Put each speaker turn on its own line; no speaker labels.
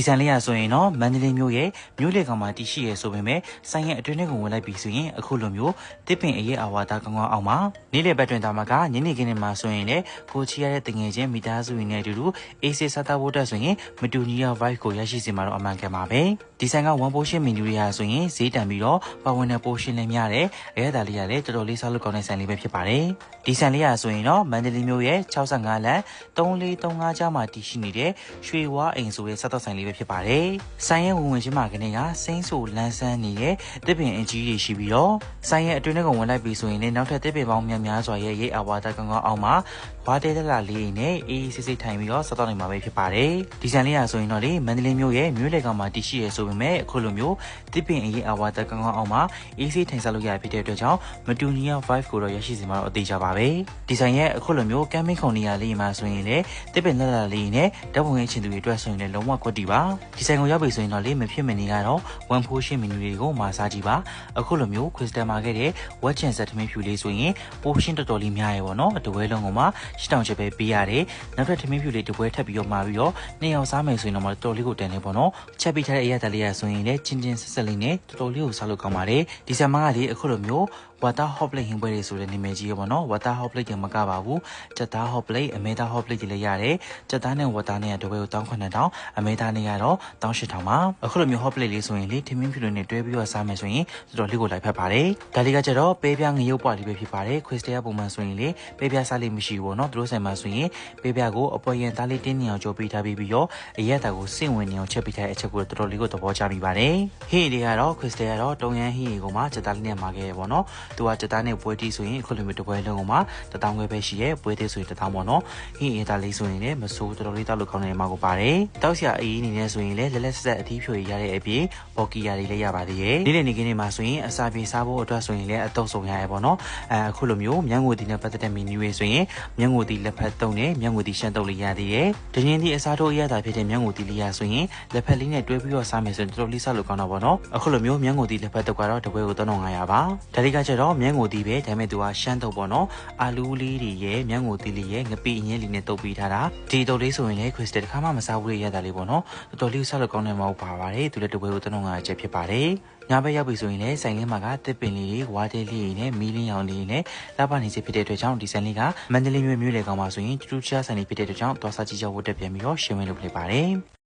ဒီဆိုင်လေးရဆိုရင်တော့မန္တလေးမြို့ရဲ့မြို့လေကောင်မှာတည်ရှိရဲဆိုပေမဲ့ဆိုင်ရဲ့အတွင်းထဲကိုဝင်လိုက်ပြီဆိုရင်အခုလိုမျိုးတစ်ပင်အရေးအဝါသားကောင်းကောင်းအောင်မှာနေ့လေဘက်တွင်တာမကညနေခင်းနေမှာဆိုရင်လေကိုချီရတဲ့တငယ်ချင်းမိသားစုတွေနဲ့အတူတူအေးဆေးစားသားဖို့တက်ဆိုရင်မတူညီတဲ့ vibe ကိုရရှိစေမှာတော့အမှန်ကန်ပါပဲဒီဆိုင်က1 portion menu တွေဟာဆိုရင်ဈေးတန်ပြီးတော့ပါဝင်တဲ့ portion လည်းများတယ်အဲဒါလေးကလည်းတော်တော်လေးစားလို့ကောင်းတဲ့ဆိုင်လေးပဲဖြစ်ပါတယ်ဒီဆိုင်လေးဟာဆိုရင်တော့မန္တလေးမြို့ရဲ့65လမ်း3435ကျားမှာတည်ရှိနေတဲ့ရွှေဝါအိမ်ဆိုတဲ့စားတော့ဆိုင်လေးပဲဖြစ်ပါတယ်ဆိုင်ရဲ့ဝင်ဝင်ချင်းမှာကနေကစိမ့်ဆိုလန်းဆန်းနေတဲ့တစ်ပင်အကြီးတွေရှိပြီးတော့ဆိုင်ရဲ့အတွင်းထဲကိုဝင်လိုက်ပြီဆိုရင်လည်းနောက်ထပ်တစ်ပင်ပေါင်းများများစွာရဲ့ရိတ်အဝါဒကောင်းကောင်းအောင်မှာဝါတဲတလာလေးနဲ့အေးအေးဆေးဆေးထိုင်ပြီးတော့စားတော့နိုင်မှာပဲဖြစ်ပါတယ်ဒီဆိုင်လေးဟာဆိုရင်တော့လေမန္တလေးမြို့ရဲ့မြို့လေကောင်မှာတည်ရှိရဲဆိုပေမဲ့အခုလိုမျိုးတစ်ပင်အရေးအဝါဒကောင်းကောင်းအောင်မှာအေးဆေးထိုင်စားလို့ရဖြစ်တဲ့အတွက်ကြောင့်မတူညီတဲ့ vibe ကိုတော့ရရှိစေမှာတော့အသေးချပါပဲဒီဆိုင်ရဲ့အခုလိုမျိုးကမ်းမင်းခုံနေရာလေးမှာဆိုရင်လည်းတစ်ပင်လက်လာလေးနဲ့ဓာတ်ပုံရဲ့ချင်သူတွေအတွက်ဆိုရင်လည်းလုံးဝကွက်တီပါဒီဆိုင်ကိုရောက်ပြီဆိုရင်တော့လေမဖြစ်မနေကတော့ one portion menu တွေကိုမာစားကြည့်ပါအခုလိုမျိုး crystal market ရဲ့ wet chan set သမင်းဖြူလေးဆိုရင် portion တော်တော်လေးများရေပေါ့နော်အတဝဲလုံးကမှ8000ချက်ပဲပေးရတယ်နောက်ထပ်သမင်းဖြူလေးတစ်ပွဲထပ်ပြီးတော့မှာပြီးတော့နှစ်ယောက်စားမယ်ဆိုရင်တော့တော်တော်လေးကိုတန်နေပေါ့နော်ချက်ပြီးထားတဲ့အရာတလေးရဆိုရင်လည်းချင်းချင်းဆက်ဆက်လေးနဲ့တော်တော်လေးကိုစားလို့ကောင်းပါတယ်ဒီဆာမကလေအခုလိုမျိုး water hot plate ဟင်းပွဲတွေဆိုတဲ့နာမည်ကြီးရပေါ့နော် water hot plate ကမကပါဘူးချက်သား hot plate အမဲသား hot plate တွေလည်းရတယ်ချက်သားနဲ့ water နဲ့တပွဲကို1900အမဲသားနဲ့ကတော့18000ပါအခုလိုမျိုး hot plate လေးဆိုရင်လေထမင်းဖြူတွေနဲ့တွဲပြီးတော့စားမယ်ဆိုရင်တော်တော်လေးကိုလိုက်ဖက်ပါတယ်ဒါလေးကကျတော့ပဲပြငရုပ်ပွားလေးပဲဖြစ်ပါတယ် crystal ပုံမှန်ဆိုရင်လေပဲပြစားလေးမရှိဘူးပေါ့နော်သူတို့ဆိုင်မှာဆိုရင်ပဲပြကိုအပေါ်ရင်သားလေးတင်းနေအောင်ကြိုးပေးထားပြီးပြီးတော့အရက်တာကိုစင့်ဝင်နေအောင်ချက်ပေးထားတဲ့အချက်ကိုတော်တော်လေးကိုသဘောကျမိပါတယ်ဟေ့တွေကတော့ crystal ကတော့တုံရန်ဟေ့ကိုမှချက်သားလေးနဲ့မှာခဲ့ရပေါ့နော်သူကချက်သားနဲ့ပွဲတီးဆိုရင်အခုလိုမျိုးတစ်ပွဲလုံးကမှတထောင်ခွဲပဲရှိရဲပွဲသေးဆိုရင်တထောင်ပေါ့နော်ဟင်းအေးသားလေးဆိုရင်လည်းမစိုးတော်တော်လေးတောက်လို့ကောင်းတဲ့မှာကိုပါတယ်တောက်ဆရာအေးအနေနဲ့ဆိုရင်လည်းလက်လက်ဆက်ဆက်အသီးဖြိုရရတဲ့အပြင်ဘော်ကီယာတွေလည်းရပါသေးရဲ့နေ့လည်နေခင်းနေမှာဆိုရင်အစာပြေစားဖို့အတွက်ဆိုရင်လည်းအတုံးဆုံးရရဲပေါ့နော်အဲအခုလိုမျိုးမြန်းငွေတီနဲ့ပတ်သက်တဲ့မီနူတွေဆိုရင်မြန်းငွေတီလက်ဖက်တုံးနဲ့မြန်းငွေတီရှမ်းတုံးလေးရသေးရဲ့ဒင်းရင်ဒီအစားထိုးရတာဖြစ်တဲ့မြန်းငွေတီလေးရဆိုရင်လက်ဖက်လေးနဲ့တွဲပြီးတော့စားမယ်ဆိုရင်တော်တော်လေးစားလို့ကောင်းတော့ပေါ့နော်အခုလိုမျိုးမြန်းငွေတီလက်ဖက်တုပ်ကတော့တပွဲကို3500ပါဒါလေးကကျတော့မြန်းငွေတီပဲဒါပေမဲ့သူကရှမ်းတုပ်ပေါ့နော်အာလူးလေးတွေရဲ့မြန်းငွေတီလေးရဲ့ငပိအငင်းလေးနဲ့တုပ်ပြီးထားတာဒီတုပ်လေးဆိုရင်လည်းခရစ်စတယ်တစ်ခါမှမစားဘူးရရတာလေးပေါ့နော်တော်တော်လေးစားလို့ကောင်းတယ်မဟုတ်ပါပါတယ်သူလည်းတပွဲကို3500ကျပ်ဖြစ်ပါတယ်ညဘက်ရောက်ပြီဆိုရင်လည်းဆိုင်လေးမှာကတစ်ပင်လေးတွေဝါးတဲလေးတွေနဲ့မီးလင်းရောင်လေးတွေနဲ့လပနေစီဖြစ်တဲ့အတွက်ကြောင့်ဒီဆိုင်လေးကမန္တလေးမြို့မြို့လေကောင်မှာဆိုရင်တူတူချာဆိုင်လေးဖြစ်တဲ့အတွက်ကြောင့်သွားစားကြည့်ကြဖို့တက်ပြန်ပြီးတော့ရှင်းဝင်လုပ်လိုက်ပါတယ်